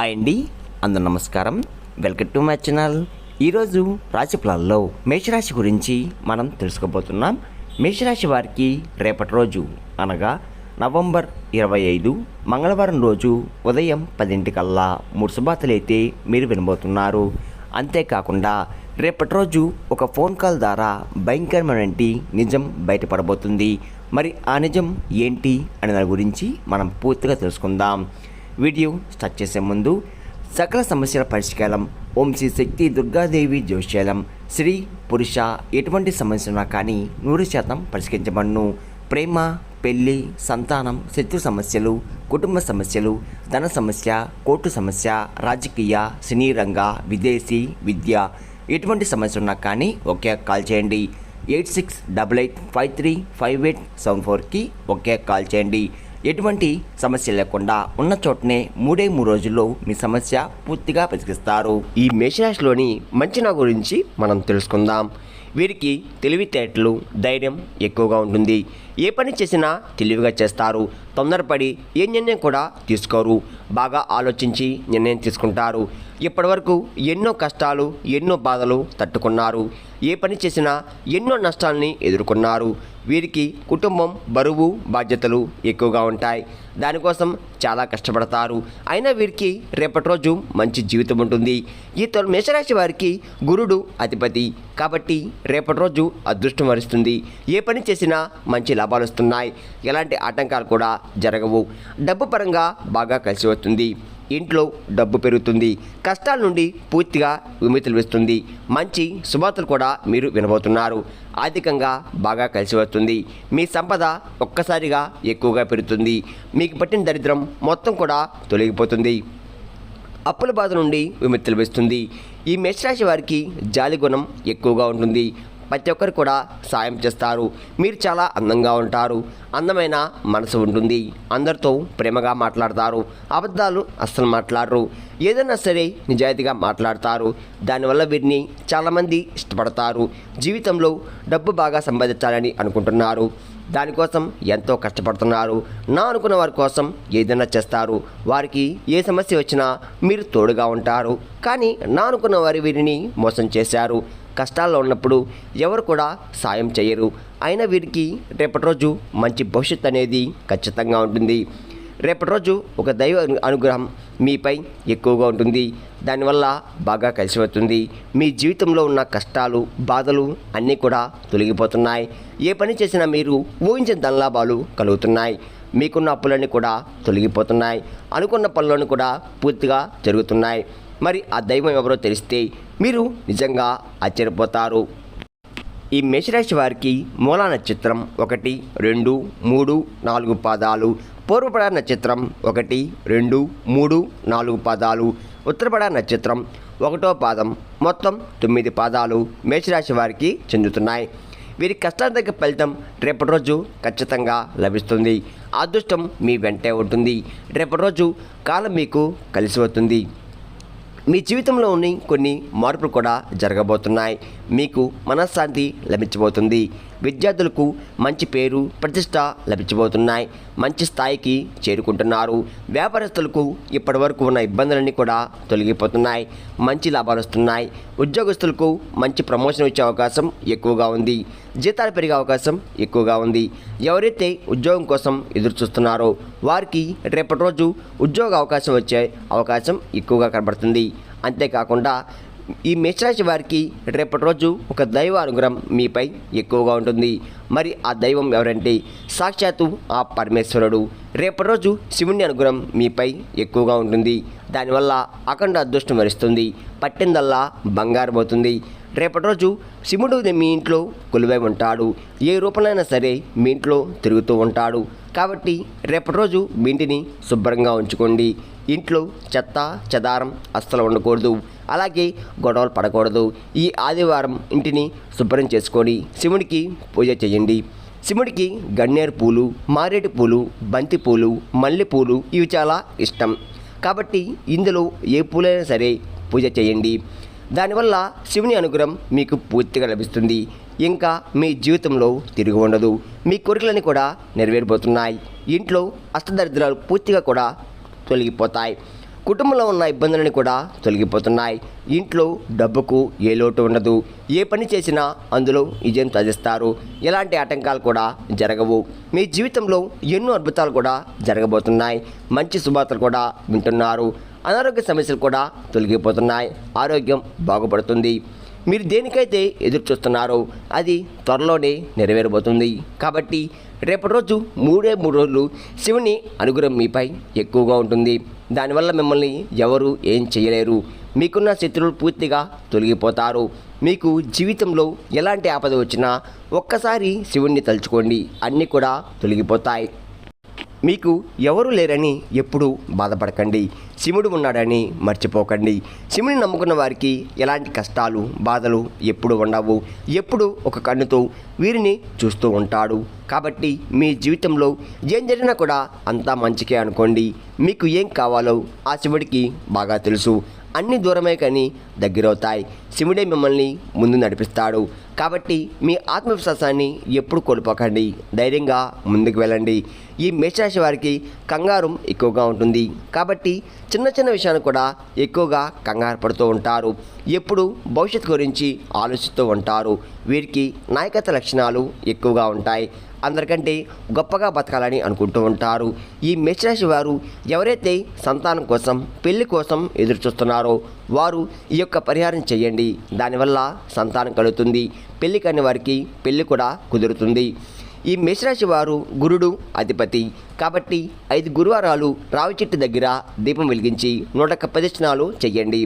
Hi అండి. అందరు నమస్కారం. వెల్కమ్ టు మై ఛానల్ ఈరోజు రాశి ఫలాల్లో మేషరాశి గురించి మనం తెలుసుకోబోతున్నాం. మేషరాశి వారికి రేపటి రోజు అనగా నవంబర్ ఇరవై ఐదు మంగళవారం రోజు ఉదయం పదింటికల్లా మూడు శుభార్తలైతే మీరు వినబోతున్నారు. అంతేకాకుండా రేపటి రోజు ఒక ఫోన్ కాల్ ద్వారా భయంకరమైనటువంటి నిజం బయటపడబోతుంది. మరి ఆ నిజం ఏంటి అనే దాని గురించి మనం పూర్తిగా తెలుసుకుందాం. వీడియో స్టార్ట్ చేసే ముందు సకల సమస్యల పరిష్కారం ఓం శ్రీ శక్తి దుర్గాదేవి జోషేలం స్త్రీ పురుష ఎటువంటి సమస్యనా ఉన్నా కానీ నూరు శాతం పరిష్కరించబడును. ప్రేమ పెళ్ళి సంతానం శత్రు సమస్యలు కుటుంబ సమస్యలు ధన సమస్య కోర్టు సమస్య రాజకీయ సినీ రంగ విదేశీ విద్య ఎటువంటి సమస్య ఉన్నా కానీ ఒకే కాల్ చేయండి. Eight six double eight five three five eight seven ఫోర్కి ఒకే కాల్ చేయండి. ఎటువంటి సమస్య లేకుండా ఉన్న చోటనే మూడే మూడు రోజుల్లో మీ సమస్య పూర్తిగా పరిష్కరిస్తారు. ఈ మేషరాశిలోని నా గురించి మనం తెలుసుకుందాం. వీరికి తెలివితేటలు ధైర్యం ఎక్కువగా ఉంటుంది. ఏ పని చేసినా తెలివిగా చేస్తారు. తొందరపడి ఏ నిర్ణయం కూడా తీసుకోరు. బాగా ఆలోచించి నిర్ణయం తీసుకుంటారు. ఇప్పటివరకు ఎన్నో కష్టాలు ఎన్నో బాధలు తట్టుకున్నారు. ఏ పని చేసినా ఎన్నో నష్టాలని ఎదుర్కొన్నారు. వీరికి కుటుంబం బరువు బాధ్యతలు ఎక్కువగా ఉంటాయి. దానికోసం చాలా కష్టపడతారు. అయినా వీరికి రేపటి రోజు మంచి జీవితం ఉంటుంది. ఈ తొలి మేషరాశి వారికి గురుడు అధిపతి. కాబట్టి రేపటి రోజు అదృష్టం వరిస్తుంది. ఏ పని చేసినా మంచి లాభాలు వస్తున్నాయి ఎలాంటి ఆటంకాలు కూడా జరగవు. డబ్బు పరంగా బాగా కలిసి వస్తుంది. ఇంట్లో డబ్బు పెరుగుతుంది. కష్టాల నుండి పూర్తిగా విముక్తి లభిస్తుంది మంచి శుభార్తలు కూడా మీరు వినబోతున్నారు. ఆర్థికంగా బాగా కలిసి వస్తుంది. మీ సంపద ఒక్కసారిగా ఎక్కువగా పెరుగుతుంది. మీకు పట్టిన దరిద్రం మొత్తం కూడా తొలగిపోతుంది. అప్పుల బాధ నుండి విముక్తి లభిస్తుంది ఈ మేషరాశి వారికి జాలి గుణం ఎక్కువగా ఉంటుంది. ప్రతి ఒక్కరు కూడా సాయం చేస్తారు. మీరు చాలా అందంగా ఉంటారు. అందమైన మనసు ఉంటుంది. అందరితో ప్రేమగా మాట్లాడతారు. అబద్ధాలు అస్సలు మాట్లాడరు. ఏదైనా సరే నిజాయితీగా మాట్లాడతారు. దానివల్ల వీరిని చాలామంది ఇష్టపడతారు. జీవితంలో డబ్బు బాగా సంపాదించాలని అనుకుంటున్నారు. దానికోసం ఎంతో కష్టపడుతున్నారు. నా అనుకున్న వారి కోసం ఏదైనా చేస్తారు. వారికి ఏ సమస్య వచ్చినా మీరు తోడుగా ఉంటారు. కానీ నా అనుకున్న వారి వీరిని మోసం చేశారు. కష్టాల్లో ఉన్నప్పుడు ఎవరు కూడా సాయం చేయరు. అయినా వీరికి రేపటి రోజు మంచి భవిష్యత్తు అనేది ఖచ్చితంగా ఉంటుంది. రేపటి రోజు ఒక దైవ అనుగ్రహం మీపై ఎక్కువగా ఉంటుంది. దానివల్ల బాగా కలిసి వస్తుంది మీ జీవితంలో ఉన్న కష్టాలు బాధలు అన్నీ కూడా తొలగిపోతున్నాయి. ఏ పని చేసినా మీరు ఊహించిన ధనలాభాలు కలుగుతున్నాయి. మీకున్న అప్పులన్నీ కూడా తొలగిపోతున్నాయి. అనుకున్న పనులను కూడా పూర్తిగా జరుగుతున్నాయి. మరి ఆ దైవం ఎవరో తెలిస్తే మీరు నిజంగా ఆశ్చర్యపోతారు. ఈ మేషరాశి వారికి మూలా నక్షత్రం ఒకటి రెండు మూడు నాలుగు పాదాలు. పూర్వపడ నక్షత్రం ఒకటి రెండు మూడు నాలుగు పాదాలు. ఉత్తరపడ నక్షత్రం ఒకటో పాదం. మొత్తం తొమ్మిది పాదాలు మేషరాశి వారికి చెందుతున్నాయి. వీరి కష్టాల దగ్గర ఫలితం రేపటి రోజు ఖచ్చితంగా లభిస్తుంది. అదృష్టం మీ వెంటే ఉంటుంది. రేపటి రోజు కాలం మీకు కలిసి వస్తుంది. మీ జీవితంలోని కొన్ని మార్పులు కూడా జరగబోతున్నాయి. మీకు మనశ్శాంతి లభించబోతుంది. విద్యార్థులకు మంచి పేరు ప్రతిష్ట లభించబోతున్నాయి. మంచి స్థాయికి చేరుకుంటున్నారు. వ్యాపారస్తులకు ఇప్పటివరకు ఉన్న ఇబ్బందులన్నీ కూడా తొలగిపోతున్నాయి. మంచి లాభాలు వస్తున్నాయి. ఉద్యోగస్తులకు మంచి ప్రమోషన్ వచ్చే అవకాశం ఎక్కువగా ఉంది. జీతాలు పెరిగే అవకాశం ఎక్కువగా ఉంది. ఎవరైతే ఉద్యోగం కోసం ఎదురు చూస్తున్నారో వారికి రేపటి రోజు ఉద్యోగ అవకాశం వచ్చే అవకాశం ఎక్కువగా కనబడుతుంది. అంతేకాకుండా ఈ మేషరాశి వారికి రేపటి రోజు ఒక దైవ అనుగ్రహం మీపై ఎక్కువగా ఉంటుంది. మరి ఆ దైవం ఎవరంటే సాక్షాత్తు ఆ పరమేశ్వరుడు. రేపటి రోజు శివుని అనుగ్రహం మీపై ఎక్కువగా ఉంటుంది. దానివల్ల అఖండ అదృష్టం వరిస్తుంది. పట్టిందల్లా బంగారం అవుతుంది. రేపటి రోజు శివుడు మీ ఇంట్లో కొలువై ఉంటాడు. ఏ రూపంలో సరే మీ ఇంట్లో తిరుగుతూ ఉంటాడు. కాబట్టి రేపటి రోజు మీ ఇంటిని శుభ్రంగా ఉంచుకోండి. ఇంట్లో చెత్త చెదారం అస్సలు ఉండకూడదు. అలాగే గొడవలు పడకూడదు. ఈ ఆదివారం ఇంటిని శుభ్రం చేసుకొని శివుడికి పూజ చేయండి. శివుడికి గన్నేరు పూలు మారేడు పూలు బంతి పూలు మల్లె పూలు ఇవి చాలా ఇష్టం. కాబట్టి ఇందులో ఏ పూలైనా సరే పూజ చేయండి. దానివల్ల శివుని అనుగ్రహం మీకు పూర్తిగా లభిస్తుంది. ఇంకా మీ జీవితంలో తిరిగి ఉండదు. మీ కోరికలన్నీ కూడా నెరవేరిపోతున్నాయి ఇంట్లో అష్టదరిద్రాలు పూర్తిగా కూడా తొలగిపోతాయి. కుటుంబంలో ఉన్న ఇబ్బందులని కూడా తొలగిపోతున్నాయి. ఇంట్లో డబ్బుకు ఏ లోటు ఉండదు. ఏ పని చేసినా అందులో విజయం సాధిస్తారు. ఎలాంటి ఆటంకాలు కూడా జరగవు. మీ జీవితంలో ఎన్నో అద్భుతాలు కూడా జరగబోతున్నాయి. మంచి శుభార్తలు కూడా వింటున్నారు. అనారోగ్య సమస్యలు కూడా తొలగిపోతున్నాయి. ఆరోగ్యం బాగుపడుతుంది. మీరు దేనికైతే ఎదురు చూస్తున్నారో అది త్వరలోనే నెరవేరబోతుంది. కాబట్టి రేపటి రోజు మూడే మూడు రోజులు శివుని అనుగ్రహం మీపై ఎక్కువగా ఉంటుంది. దానివల్ల మిమ్మల్ని ఎవరు ఏం చేయలేరు. మీకున్న శత్రువులు పూర్తిగా తొలగిపోతారు. మీకు జీవితంలో ఎలాంటి ఆపద వచ్చినా ఒక్కసారి శివుణ్ణి తలుచుకోండి. అన్నీ కూడా తొలగిపోతాయి. మీకు ఎవరు లేరని ఎప్పుడూ బాధపడకండి. శివుడు ఉన్నాడని మర్చిపోకండి. శివుని నమ్ముకున్న వారికి ఎలాంటి కష్టాలు బాధలు ఎప్పుడు ఉండవు. ఎప్పుడు ఒక కన్నుతో వీరిని చూస్తూ ఉంటాడు. కాబట్టి మీ జీవితంలో ఏం జరిగినా కూడా అంతా మంచికే అనుకోండి. మీకు ఏం కావాలో ఆ శివుడికి బాగా తెలుసు. అన్ని దూరమే కానీ దగ్గరవుతాయి. శివుడే మిమ్మల్ని ముందు నడిపిస్తాడు. కాబట్టి మీ ఆత్మవిశ్వాసాన్ని ఎప్పుడు కోల్పోకండి. ధైర్యంగా ముందుకు వెళ్ళండి. ఈ మేషరాశి వారికి కంగారం ఎక్కువగా ఉంటుంది. కాబట్టి చిన్న చిన్న విషయాన్ని కూడా ఎక్కువగా కంగారు పడుతూ ఉంటారు. ఎప్పుడు భవిష్యత్తు గురించి ఆలోచిస్తూ ఉంటారు. వీరికి నాయకత్వ లక్షణాలు ఎక్కువగా ఉంటాయి. అందరికంటే గొప్పగా బతకాలని అనుకుంటూ ఉంటారు. ఈ మేషరాశి వారు ఎవరైతే సంతానం కోసం పెళ్ళి కోసం ఎదురు చూస్తున్నారో వారు ఈ యొక్క పరిహారం చేయండి. దానివల్ల సంతానం కలుగుతుంది. పెళ్ళి కాని వారికి పెళ్ళి కూడా కుదురుతుంది. ఈ మేషరాశి వారు గురుడు అధిపతి. కాబట్టి ఐదు గురువారాలు రావి చెట్టు దగ్గర దీపం వెలిగించి నూట ప్రదర్శనాలు ప్రదక్షిణాలు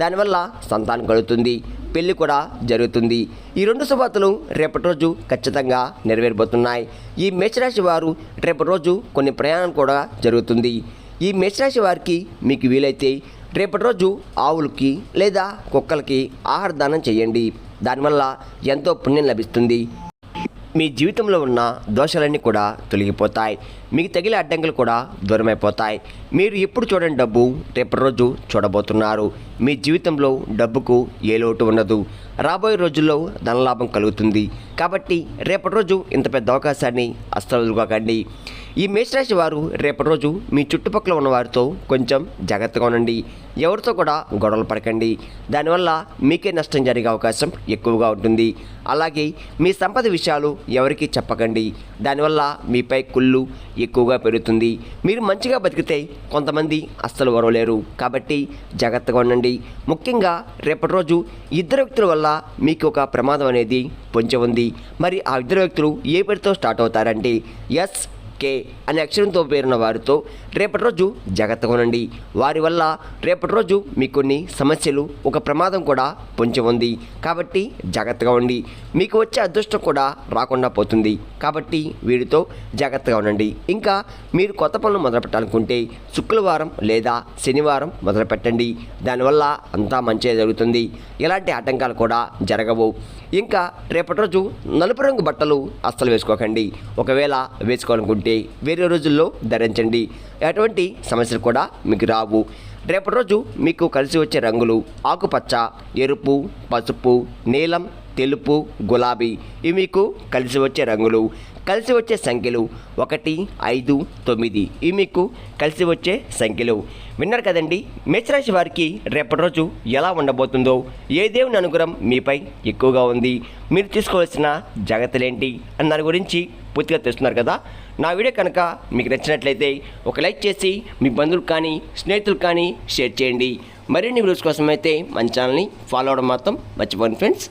దానివల్ల సంతానం కలుగుతుంది పెళ్ళి కూడా జరుగుతుంది. ఈ రెండు శుభార్తలు రేపటి రోజు ఖచ్చితంగా నెరవేరబోతున్నాయి. ఈ మేషరాశి వారు రేపటి రోజు కొన్ని ప్రయాణం కూడా జరుగుతుంది. ఈ మేషరాశి వారికి మీకు వీలైతే రేపటి రోజు ఆవులకి లేదా కుక్కలకి ఆహార దానం చేయండి దానివల్ల ఎంతో పుణ్యం లభిస్తుంది. మీ జీవితంలో ఉన్న దోషాలన్నీ కూడా తొలగిపోతాయి. మీకు తగిలే అడ్డంకులు కూడా దూరమైపోతాయి. మీరు ఎప్పుడు చూడని డబ్బు రేపటి రోజు చూడబోతున్నారు. మీ జీవితంలో డబ్బుకు ఏ లోటు ఉండదు. రాబోయే రోజుల్లో ధనలాభం కలుగుతుంది. కాబట్టి రేపటి రోజు ఇంత పెద్ద అవకాశాన్ని అస్సలు వదులుకోకండి. ఈ మేషరాశి వారు రేపటి రోజు మీ చుట్టుపక్కల ఉన్న వారితో కొంచెం జాగ్రత్తగా ఉండండి. ఎవరితో కూడా గొడవలు పడకండి. దానివల్ల మీకే నష్టం జరిగే అవకాశం ఎక్కువగా ఉంటుంది. అలాగే మీ సంపద విషయాలు ఎవరికీ చెప్పకండి. దానివల్ల మీపై కుళ్ళు ఎక్కువగా పెరుగుతుంది. మీరు మంచిగా బతికితే కొంతమంది అస్సలు వరవలేరు కాబట్టి జాగ్రత్తగా ఉండండి. ముఖ్యంగా రేపటి రోజు ఇద్దరు వ్యక్తుల వల్ల మీకు ఒక ప్రమాదం అనేది పొంచి ఉంది. మరి ఆ ఇద్దరు వ్యక్తులు ఏ పేరుతో స్టార్ట్ అవుతారంటే ఎస్ కే అనే అక్షరంతో పేరున్న వారితో రేపటి రోజు జాగ్రత్తగా ఉండండి. వారి వల్ల రేపటి రోజు మీకు కొన్ని సమస్యలు ఒక ప్రమాదం కూడా పొంచి ఉంది. కాబట్టి జాగ్రత్తగా ఉండి మీకు వచ్చే అదృష్టం కూడా రాకుండా పోతుంది. కాబట్టి వీరితో జాగ్రత్తగా ఉండండి. ఇంకా మీరు కొత్త పనులు మొదలుపెట్టాలనుకుంటే శుక్రవారం లేదా శనివారం మొదలుపెట్టండి. దానివల్ల అంతా మంచిగా జరుగుతుంది. ఎలాంటి ఆటంకాలు కూడా జరగవు. ఇంకా రేపటి రోజు నలుపు రంగు బట్టలు అస్సలు వేసుకోకండి. ఒకవేళ వేసుకోవాలనుకుంటే వేరే రోజుల్లో ధరించండి. ఎటువంటి సమస్యలు కూడా మీకు రావు. రేపటి రోజు మీకు కలిసి వచ్చే రంగులు ఆకుపచ్చ ఎరుపు పసుపు నీలం తెలుపు గులాబీ. ఇవి మీకు కలిసి వచ్చే రంగులు. కలిసి వచ్చే సంఖ్యలు ఒకటి ఐదు తొమ్మిది. ఇవి మీకు కలిసి వచ్చే సంఖ్యలు. విన్నారు కదండి మేషరాశి వారికి రేపటి రోజు ఎలా ఉండబోతుందో? ఏ దేవుని అనుగ్రహం మీపై ఎక్కువగా ఉంది? మీరు తీసుకోవాల్సిన జాగ్రత్తలేంటి? అన్న దాని గురించి పూర్తిగా తెలుస్తున్నారు కదా? నా వీడియో కనుక మీకు నచ్చినట్లయితే ఒక లైక్ చేసి మీ బంధువులు కానీ స్నేహితులు కానీ షేర్ చేయండి. మరిన్ని వీడియోస్ కోసం అయితే మన ఛానల్ని ఫాలో అవడం మాత్రం మర్చిపోండి ఫ్రెండ్స్.